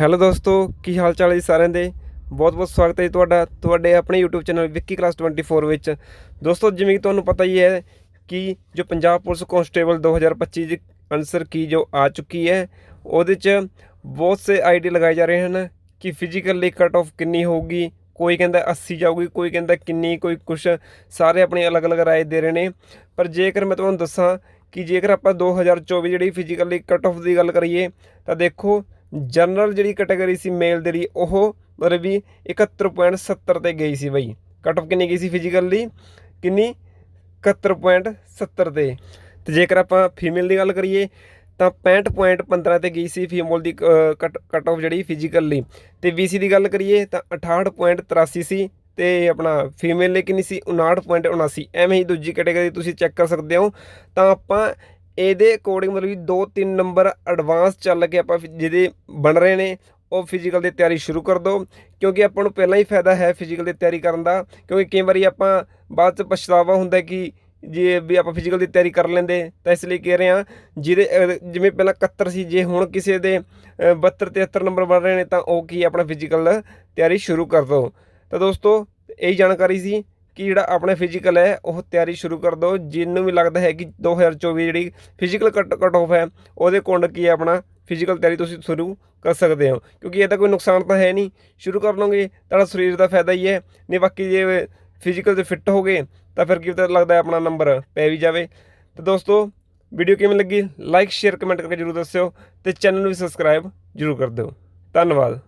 Hello ਦੋਸਤੋ, ਕੀ ਹਾਲ ਚਾਲ ਹੈ ਜੀ ਸਾਰਿਆਂ ਦੇ? ਬਹੁਤ ਬਹੁਤ ਸਵਾਗਤ ਹੈ ਜੀ ਤੁਹਾਡਾ, ਤੁਹਾਡੇ ਆਪਣੇ YouTube ਚੈਨਲ ਵਿੱਕੀ ਕਲਾਸ 24 ਵਿੱਚ। ਦੋਸਤੋ, ਜਿਵੇਂ ਕਿ ਤੁਹਾਨੂੰ ਪਤਾ ਹੀ ਹੈ ਕਿ ਜੋ ਪੰਜਾਬ ਪੁਲਿਸ ਕਾਂਸਟੇਬਲ 2025 ਦੀ ਆਨਸਰ ਕੀ ਜੋ ਆ ਚੁੱਕੀ ਹੈ, ਉਹਦੇ 'ਚ ਬਹੁਤ ਸੇ ਆਈਡੀ ਲਗਾਏ ਜਾ ਰਹੇ ਹਨ ਕਿ ਫਿਜ਼ੀਕਲੀ ਕਟ ਆਫ ਕਿੰਨੀ ਹੋਊਗੀ, ਕੋਈ ਕਹਿੰਦਾ 80 ਜਾਊਗੀ, ਕੋਈ ਕਹਿੰਦਾ ਕਿੰਨੀ, ਕੋਈ ਕੁਛ, ਸਾਰੇ ਆਪਣੀ ਅਲੱਗ-ਅਲੱਗ ਰਾਏ ਦੇ ਰਹੇ ਨੇ। ਪਰ ਜੇਕਰ ਮੈਂ ਤੁਹਾਨੂੰ ਦੱਸਾਂ ਕਿ ਜੇਕਰ ਆਪਾਂ 2024 ਜਿਹੜੀ ਫਿਜ਼ੀਕਲੀ ਕਟ ਆਫ ਦੀ ਗੱਲ ਕਰੀਏ, ਤਾਂ ਦੇਖੋ ਜਨਰਲ ਜਿਹੜੀ ਕੈਟਾਗਰੀ ਸੀ ਮੇਲ ਦੇ ਲਈ, ਉਹ ਮਤਲਬ ਵੀ 71.70 ਤੇ ਗਈ ਸੀ ਬਈ। ਕਟ ਆਫ ਕਿੰਨੀ ਗਈ ਸੀ ਫਿਜੀਕਲ ਲਈ ਕਿੰਨੀ 71.70 ਤੇ। ਤੇ ਜੇਕਰ ਆਪਾਂ ਫੀਮੇਲ ਦੀ ਗੱਲ ਕਰੀਏ, ਤਾਂ 65.15 ਤੇ ਗਈ ਸੀ ਫੀਮੇਲ ਦੀ ਕਟ ਕਟ ਆਫ ਜਿਹੜੀ ਫਿਜ਼ੀਕਲ ਲਈ ਤੇ BC ਦੀ ਗੱਲ ਕਰੀਏ, ਤਾਂ 68.83 ਸੀ ਤੇ ਆਪਣਾ ਫੀਮੇਲ ਲਈ ਕਿੰਨੀ ਸੀ? 59.79 ਐਵੇਂ ਹੀ ਦੂਜੀ ਕੈਟਾਗਰੀ ਤੁਸੀਂ ਚੈੱਕ ਕਰ ਸਕਦੇ ਹੋ। ਤਾਂ ਆਪਾਂ ਇਹਦੇ ਅਕੋਰਡਿੰਗ ਮਤਲਬ ਵੀ 2-3 ਨੰਬਰ ਐਡਵਾਂਸ ਚੱਲ ਕੇ ਆਪਾਂ ਫਿ- ਜਿਹਦੇ ਬਣ ਰਹੇ ਨੇ ਉਹ ਫਿਜ਼ੀਕਲ ਦੀ ਤਿਆਰੀ ਸ਼ੁਰੂ ਕਰ ਦਿਓ ਕਿਉਂਕਿ ਆਪਾਂ ਨੂੰ ਪਹਿਲਾਂ ਹੀ ਫਾਇਦਾ ਹੈ ਫਿਜ਼ੀਕਲ ਦੀ ਤਿਆਰੀ ਕਰਨ ਦਾ ਕਿਉਂਕਿ ਕਈ ਵਾਰੀ ਆਪਾਂ ਬਾਅਦ ਚ ਪਛਤਾਵਾ ਹੁੰਦਾ ਕਿ ਜੇ ਵੀ ਆਪਾਂ ਫਿਜ਼ੀਕਲ ਦੀ ਤਿਆਰੀ ਕਰ ਲੈਂਦੇ ਤਾਂ ਇਸ ਲਈ ਕਹਿ ਰਹੇ ਹਾਂ ਜਿਹਦੇ ਜਿਵੇਂ ਪਹਿਲਾਂ 71 ਸੀ ਜੇ ਹੁਣ ਕਿਸੇ ਦੇ ਅਹ, 72 73 ਨੰਬਰ ਬਣ ਰਹੇ ਨੇ ਤਾਂ ਉਹ ਕੀ ਆਪਣਾ ਫਿਜ਼ੀਕਲ ਤਿਆਰੀ ਸ਼ੁਰੂ ਕਰ ਦਿਓ ਤਾਂ ਦੋਸਤੋ ਇਹੀ ਜਾਣਕਾਰੀ ਸੀ। ਕਿ ਜਿਹੜਾ ਆਪਣਾ ਫਿਜ਼ੀਕਲ ਹੈ, ਉਹ ਤਿਆਰੀ ਸ਼ੁਰੂ ਕਰ ਦਿਓ। ਜਿਹਨੂੰ ਵੀ ਲੱਗਦਾ ਹੈ ਕਿ 2024 ਜਿਹੜੀ ਫਿਜ਼ੀਕਲ ਕੱਟ ਕੱਟ ਆਫ ਹੈ, ਉਹਦੇ ਕੋਲ ਕੀ ਹੈ ਆਪਣਾ ਫਿਜ਼ੀਕਲ ਤਿਆਰੀ ਤੁਸੀਂ ਸ਼ੁਰੂ ਕਰ ਸਕਦੇ ਹੋ। ਕਿਉਂਕਿ ਇਹ ਤਾਂ ਕੋਈ ਨੁਕਸਾਨ ਤਾਂ ਹੈ ਨਹੀਂ। ਸ਼ੁਰੂ ਕਰ ਲਓਗੇ ਤੁਹਾਡਾ ਸਰੀਰ ਦਾ ਫਾਇਦਾ ਹੀ ਹੈ। ਨਹੀਂ ਬਾਕੀ ਜੇ ਫਿਜ਼ੀਕਲ ਤੇ ਫਿੱਟ ਹੋ ਗਏ ਤਾਂ ਫਿਰ ਕੀ ਪਤਾ ਲੱਗਦਾ ਆਪਣਾ ਨੰਬਰ ਪੈ ਵੀ ਜਾਵੇ। ਤਾਂ ਦੋਸਤੋ ਵੀਡੀਓ ਕਿਵੇਂ ਲੱਗੀ? ਲਾਈਕ ਸ਼ੇਅਰ ਕਮੈਂਟ ਕਰਕੇ ਜਰੂਰ ਦੱਸਿਓ ਤੇ ਚੈਨਲ ਨੂੰ ਵੀ ਸਬਸਕ੍ਰਾਈਬ ਜਰੂਰ ਕਰ ਦਿਓ। ਧੰਨਵਾਦ।